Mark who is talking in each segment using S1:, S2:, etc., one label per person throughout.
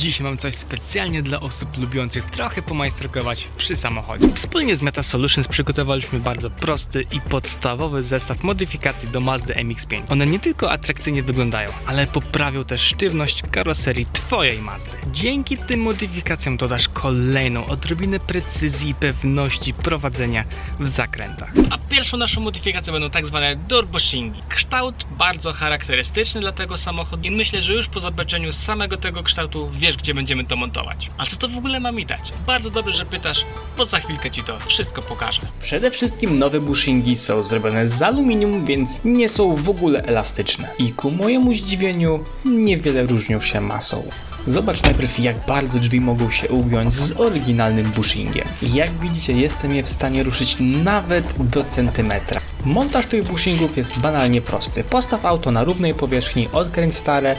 S1: Dziś mam coś specjalnie dla osób lubiących trochę pomajsterkować przy samochodzie. Wspólnie z Meta Solutions przygotowaliśmy bardzo prosty i podstawowy zestaw modyfikacji do Mazdy MX-5. One nie tylko atrakcyjnie wyglądają, ale poprawią też sztywność karoserii Twojej Mazdy. Dzięki tym modyfikacjom dodasz kolejną odrobinę precyzji i pewności prowadzenia w zakrętach. A pierwszą naszą modyfikacją będą tak zwane turboshingi. Kształt bardzo charakterystyczny dla tego samochodu i myślę, że już po zobaczeniu samego tego kształtu wiesz, gdzie będziemy to montować. A co to w ogóle ma mi dać? Bardzo dobrze, że pytasz, bo za chwilkę Ci to wszystko pokażę.
S2: Przede wszystkim nowe bushingi są zrobione z aluminium, więc nie są w ogóle elastyczne. I ku mojemu zdziwieniu niewiele różnią się masą. Zobacz najpierw jak bardzo drzwi mogą się ugiąć z oryginalnym bushingiem. Jak widzicie jestem je w stanie ruszyć nawet do centymetra. Montaż tych bushingów jest banalnie prosty. Postaw auto na równej powierzchni, odkręć stare,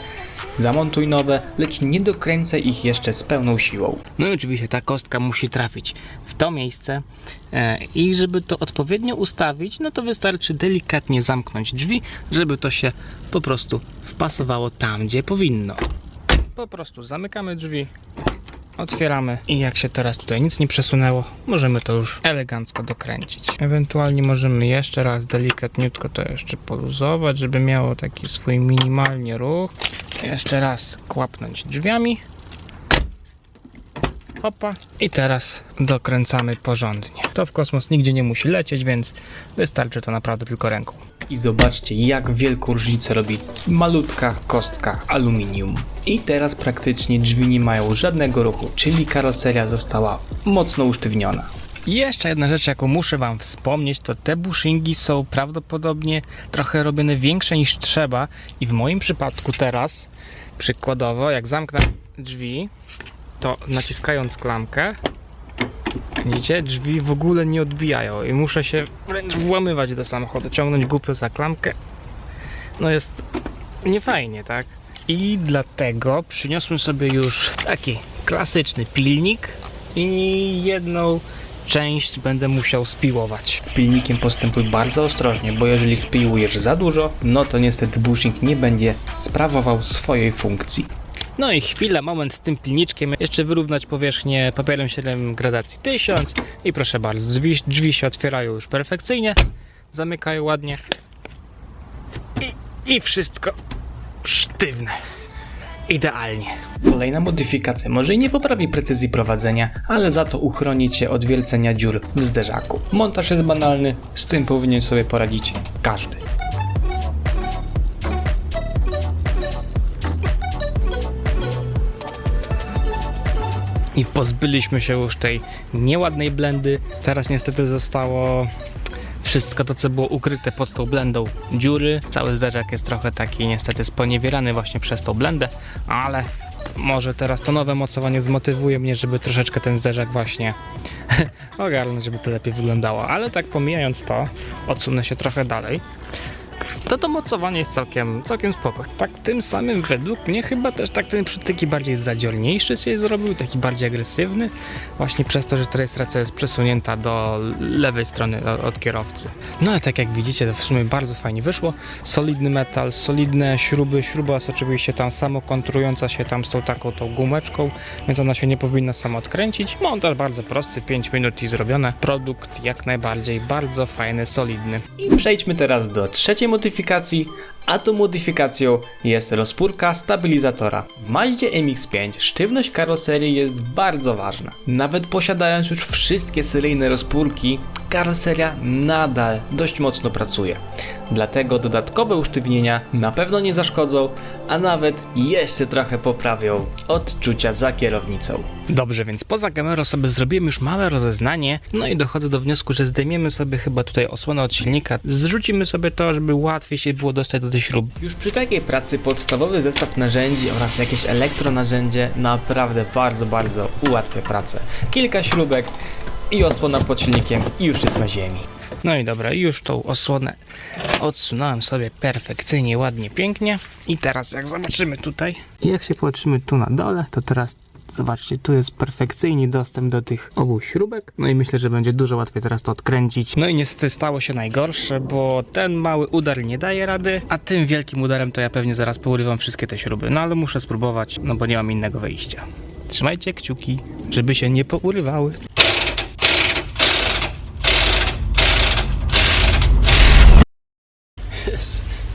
S2: zamontuj nowe, lecz nie dokręcaj ich jeszcze z pełną siłą.
S1: No i oczywiście ta kostka musi trafić w to miejsce e, i żeby to odpowiednio ustawić, no to wystarczy delikatnie zamknąć drzwi, żeby to się po prostu wpasowało tam, gdzie powinno. Po prostu zamykamy drzwi, otwieramy i jak się teraz tutaj nic nie przesunęło, możemy to już elegancko dokręcić. Ewentualnie możemy jeszcze raz delikatniutko to jeszcze poluzować, żeby miało taki swój minimalnie ruch. Jeszcze raz kłapnąć drzwiami. Hopa. I teraz dokręcamy porządnie. To w kosmos nigdzie nie musi lecieć, więc wystarczy to naprawdę tylko ręką.
S2: I zobaczcie, jak wielką różnicę robi malutka kostka aluminium. I teraz praktycznie drzwi nie mają żadnego ruchu, czyli karoseria została mocno usztywniona.
S1: I jeszcze jedna rzecz, jaką muszę Wam wspomnieć, to te bushingi są prawdopodobnie trochę robione większe niż trzeba. I w moim przypadku teraz, przykładowo, jak zamknę drzwi, to naciskając klamkę, widzicie, drzwi w ogóle nie odbijają i muszę się wręcz włamywać do samochodu, ciągnąć głupio za klamkę. No jest niefajnie, tak? I dlatego przyniosłem sobie już taki klasyczny pilnik i jedną część będę musiał spiłować.
S2: Z pilnikiem postępuj bardzo ostrożnie, bo jeżeli spiłujesz za dużo, no to niestety bushing nie będzie sprawował swojej funkcji.
S1: No i chwila, moment z tym pilniczkiem. Jeszcze wyrównać powierzchnię papierem 7 gradacji 1000 i proszę bardzo, drzwi, drzwi się otwierają już perfekcyjnie, zamykają ładnie i, i wszystko sztywne. Idealnie.
S2: Kolejna modyfikacja może i nie poprawi precyzji prowadzenia, ale za to uchroni Cię od wielcenia dziur w zderzaku. Montaż jest banalny, z tym powinien sobie poradzić każdy.
S1: I pozbyliśmy się już tej nieładnej blendy. Teraz niestety zostało wszystko to, co było ukryte pod tą blendą. Dziury, cały zderzak jest trochę taki niestety sponiewierany właśnie przez tą blendę, ale może teraz to nowe mocowanie zmotywuje mnie, żeby troszeczkę ten zderzak właśnie ogarnąć, żeby to lepiej wyglądało. Ale tak pomijając to, odsunę się trochę dalej. To to mocowanie jest całkiem, całkiem spoko. Tak tym samym według mnie chyba też tak ten przód taki bardziej zadziorniejszy się zrobił, taki bardziej agresywny. Właśnie przez to, że ta rejestracja jest przesunięta do lewej strony od kierowcy. No ale tak jak widzicie, to w sumie bardzo fajnie wyszło. Solidny metal, solidne śruby. Śruba jest oczywiście tam samo kontrująca się tam z tą taką tą gumeczką, więc ona się nie powinna sama odkręcić. Montaż bardzo prosty, 5 minut i zrobione. Produkt jak najbardziej bardzo fajny, solidny.
S2: I przejdźmy teraz do trzeciej modyfikacji, a tą modyfikacją jest rozpórka stabilizatora. W Mazdzie MX-5 sztywność karoserii jest bardzo ważna. Nawet posiadając już wszystkie seryjne rozpórki, karoseria nadal dość mocno pracuje. Dlatego dodatkowe usztywnienia na pewno nie zaszkodzą, a nawet jeszcze trochę poprawią odczucia za kierownicą.
S1: Dobrze, więc poza kamerą sobie zrobimy już małe rozeznanie, no i dochodzę do wniosku, że zdejmiemy sobie chyba tutaj osłonę od silnika, zrzucimy sobie to, żeby łatwiej się było dostać do tej śruby.
S2: Już przy takiej pracy podstawowy zestaw narzędzi oraz jakieś elektronarzędzie naprawdę bardzo, bardzo ułatwia pracę. Kilka śrubek i osłona pod silnikiem i już jest na ziemi.
S1: No i dobra, już tą osłonę odsunąłem sobie perfekcyjnie, ładnie, pięknie. I teraz jak zobaczymy tutaj, jak się popatrzymy tu na dole, to teraz Zobaczcie, tu jest perfekcyjny dostęp do tych obu śrubek. No i myślę, że będzie dużo łatwiej teraz to odkręcić. No i niestety stało się najgorsze, bo ten mały udar nie daje rady, a tym wielkim udarem to ja pewnie zaraz pourywam wszystkie te śruby. No ale muszę spróbować, no bo nie mam innego wyjścia. Trzymajcie kciuki, żeby się nie pourywały.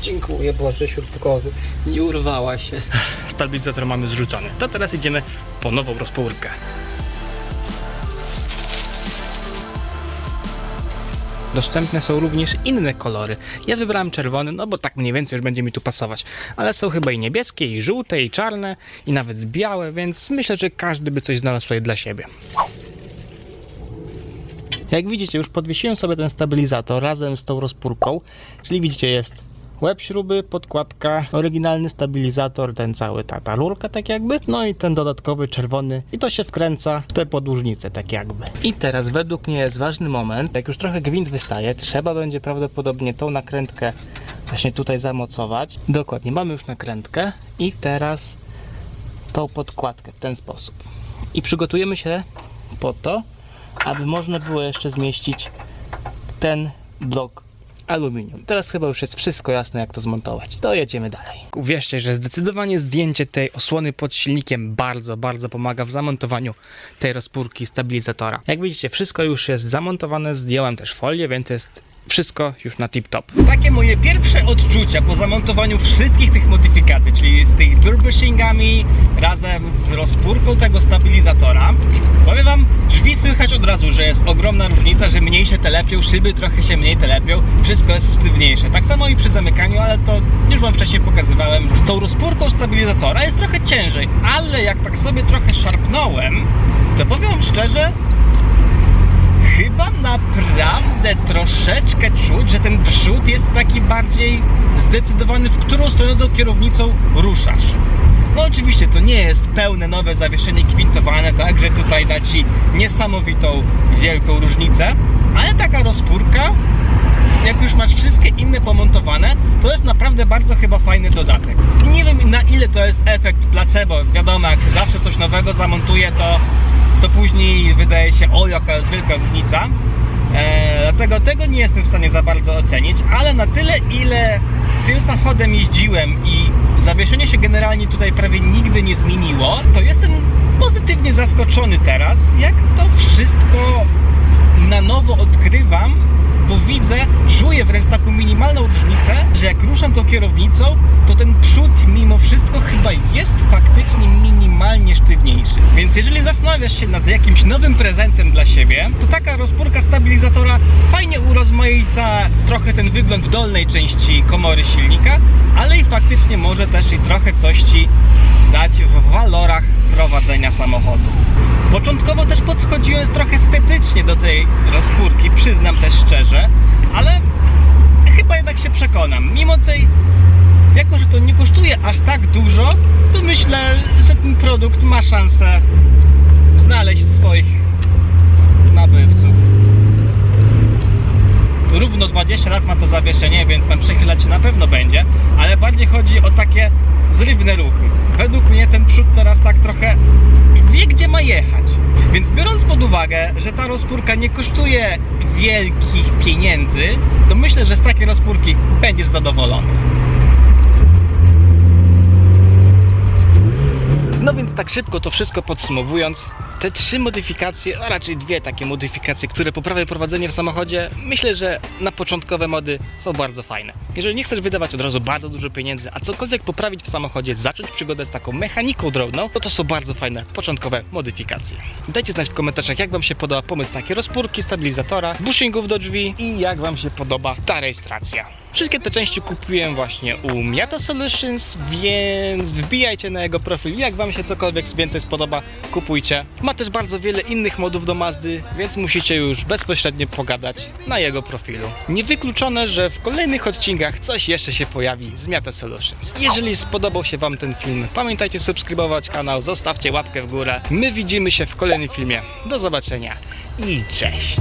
S3: Dziękuję Boże Śrubkowy. Nie urwała się.
S1: Stabilizator mamy zrzucony. To teraz idziemy po nową rozpórkę. Dostępne są również inne kolory. Ja wybrałem czerwony, no bo tak mniej więcej już będzie mi tu pasować. Ale są chyba i niebieskie, i żółte, i czarne, i nawet białe, więc myślę, że każdy by coś znalazł tutaj dla siebie. Jak widzicie, już podwiesiłem sobie ten stabilizator razem z tą rozpórką. Czyli widzicie, jest łeb śruby, podkładka, oryginalny stabilizator, ten cały, ta, ta rurka tak jakby, no i ten dodatkowy czerwony i to się wkręca w te podłużnice tak jakby. I teraz według mnie jest ważny moment, jak już trochę gwint wystaje, trzeba będzie prawdopodobnie tą nakrętkę właśnie tutaj zamocować. Dokładnie, mamy już nakrętkę i teraz tą podkładkę w ten sposób. I przygotujemy się po to, aby można było jeszcze zmieścić ten blok aluminium. Teraz chyba już jest wszystko jasne, jak to zmontować. To jedziemy dalej. Uwierzcie, że zdecydowanie zdjęcie tej osłony pod silnikiem bardzo, bardzo pomaga w zamontowaniu tej rozpórki stabilizatora. Jak widzicie, wszystko już jest zamontowane, zdjąłem też folię, więc jest wszystko już na tip-top. Takie moje pierwsze odczucia po zamontowaniu wszystkich tych modyfikacji, czyli z tych turboshingami razem z rozpórką tego stabilizatora. Powiem wam, drzwi słychać od razu, że jest ogromna różnica, że mniej się telepią, szyby trochę się mniej telepią, wszystko jest sztywniejsze. Tak samo i przy zamykaniu, ale to już wam wcześniej pokazywałem. Z tą rozpórką stabilizatora jest trochę ciężej, ale jak tak sobie trochę szarpnąłem, to powiem szczerze, chyba naprawdę troszeczkę czuć, że ten przód jest taki bardziej zdecydowany, w którą stronę tą kierownicą ruszasz. No oczywiście to nie jest pełne nowe zawieszenie kwintowane, tak, że tutaj da Ci niesamowitą, wielką różnicę, ale taka rozpórka, jak już masz wszystkie inne pomontowane, to jest naprawdę bardzo chyba fajny dodatek. Nie wiem na ile to jest efekt placebo, wiadomo, jak zawsze coś nowego zamontuję, to, to później wydaje się, o jaka jest wielka różnica. E, dlatego tego nie jestem w stanie za bardzo ocenić, ale na tyle ile tym samochodem jeździłem i zawieszenie się generalnie tutaj prawie nigdy nie zmieniło, to jestem pozytywnie zaskoczony teraz, jak to wszystko na nowo odkrywam, bo widzę, czuję wręcz taką minimalną różnicę, że jak ruszam tą kierownicą, to ten przód mimo wszystko chyba jest faktycznie minimalnie sztywniejszy. Więc jeżeli zastanawiasz się nad jakimś nowym prezentem dla siebie, to taka rozpórka stabilizatora fajnie urozmaica trochę ten wygląd w dolnej części komory silnika, ale i faktycznie może też i trochę coś Ci dać w walorach prowadzenia samochodu. Początkowo też podchodziłem trochę sceptycznie do tej rozpórki, przyznam też szczerze, ale chyba jednak się przekonam. Mimo tej, jako że to nie kosztuje aż tak dużo, to myślę, że ten produkt ma szansę znaleźć swoich nabywców. Równo 20 lat ma to zawieszenie, więc tam przechylać się na pewno będzie, ale bardziej chodzi o takie zrywne ruchy. Według mnie ten przód teraz tak trochę wie, gdzie ma jechać. Więc biorąc pod uwagę, że ta rozpórka nie kosztuje wielkich pieniędzy, to myślę, że z takiej rozpórki będziesz zadowolony. No więc tak szybko to wszystko podsumowując, te trzy modyfikacje, a raczej dwie takie modyfikacje, które poprawiają prowadzenie w samochodzie, myślę, że na początkowe mody są bardzo fajne. Jeżeli nie chcesz wydawać od razu bardzo dużo pieniędzy, a cokolwiek poprawić w samochodzie, zacząć przygodę z taką mechaniką drobną, to to są bardzo fajne początkowe modyfikacje. Dajcie znać w komentarzach, jak Wam się podoba pomysł takie rozpórki, stabilizatora, bushingów do drzwi i jak Wam się podoba ta rejestracja. Wszystkie te części kupiłem właśnie u Miata Solutions, więc wbijajcie na jego profil. Jak Wam się cokolwiek więcej spodoba, kupujcie. Ma też bardzo wiele innych modów do Mazdy, więc musicie już bezpośrednio pogadać na jego profilu. Niewykluczone, że w kolejnych odcinkach coś jeszcze się pojawi z Miata Solutions. Jeżeli spodobał się Wam ten film, pamiętajcie subskrybować kanał, zostawcie łapkę w górę. My widzimy się w kolejnym filmie. Do zobaczenia i cześć!